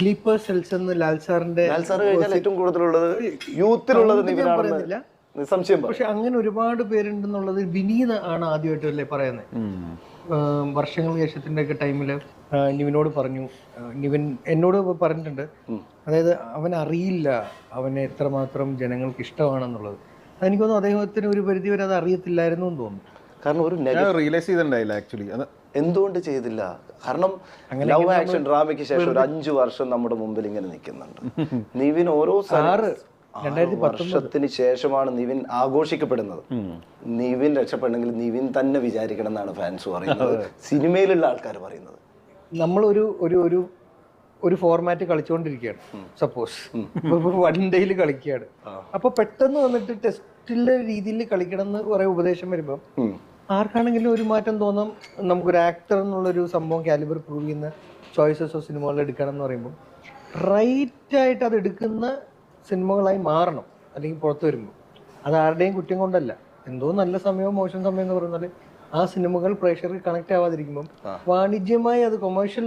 Sleeper cells എന്ന് ലാൽ സാറിന്റെ Lal sir കഴിഞ്ഞാൽ ഏറ്റവും കൂടുതലുള്ളത് യൂത്തിലുള്ളത് നിവിനാണെന്ന് പറയുന്നില്ല. നിസ്സംശയം പക്ഷെ അങ്ങനെ ഒരുപാട് പേരുണ്ടെന്നുള്ളത് വിനീത ആണ് ആദ്യമായിട്ട് അല്ലേ പറയുന്നത് വർഷങ്ങൾ ശേഷത്തിന്റെ ഒക്കെ ടൈമിൽ നിവിനോട് പറഞ്ഞു. നിവിൻ എന്നോട് പറഞ്ഞിട്ടുണ്ട്. അതായത് അവൻ അറിയില്ല അവനെ എത്രമാത്രം ജനങ്ങൾക്ക് ഇഷ്ടമാണെന്നുള്ളത്. എനിക്ക് തോന്നുന്നു അദ്ദേഹത്തിന് ഒരു പരിധി വരെ അത് അറിയത്തില്ലായിരുന്നു എന്ന് തോന്നുന്നു. കാരണം ഒരു റിയലൈസ് ചെയ്തിട്ടുണ്ടായില്ല ആക്ച്വലി അത് എന്തുകൊണ്ട് ചെയ്തില്ല? കാരണം ലവ് ആക്ഷൻ ഡ്രാമയ്ക്ക് ശേഷം ഒരു അഞ്ചു വർഷം നമ്മുടെ മുമ്പിൽ ഇങ്ങനെ നിൽക്കുന്നുണ്ട്. നിവിൻ ഓരോ വർഷത്തിന് ശേഷമാണ് നിവിൻ ആഘോഷിക്കപ്പെടുന്നത്. നിവിൻ രക്ഷപ്പെടണമെങ്കിൽ നിവിൻ തന്നെ വിചാരിക്കണം എന്നാണ് ഫാൻസ് പറയുന്നത്. സിനിമയിലുള്ള ആൾക്കാർ പറയുന്നത്. നമ്മളൊരു ഒരു ഒരു ഒരു ഫോർമാറ്റ് കളിച്ചുകൊണ്ടിരിക്കുകയാണ്. സപ്പോസ് വൺ ഡേയിൽ കളിക്കുകയാണ്. അപ്പൊ പെട്ടെന്ന് വന്നിട്ട് ടെസ്റ്റിലെ രീതിയിൽ കളിക്കണം എന്ന് കുറെ ഉപദേശം വരുമ്പോൾ. ആർക്കാണെങ്കിലും ഒരു മാറ്റം തോന്നാം. നമുക്കൊരു ആക്ടർ എന്നുള്ളൊരു സംഭവം കാലിബർ പ്രൂവ് ചെയ്യുന്ന ചോയ്സസ് ഓഫ് സിനിമകൾ എടുക്കണം എന്ന് പറയുമ്പോൾ റൈറ്റ് ആയിട്ട് അത് എടുക്കുന്ന സിനിമകളായി മാറണം. അല്ലെങ്കിൽ പുറത്തു വരുമ്പോൾ അത് ആരുടെയും കുറ്റം കൊണ്ടല്ല. എന്തോ നല്ല സമയവും മോശം സമയം എന്ന് പറഞ്ഞാൽ ആ സിനിമകൾ പ്രേക്ഷകർക്ക് കണക്ട് ആവാതിരിക്കുമ്പോൾ വാണിജ്യമായി അത് കൊമേഴ്ഷ്യൽ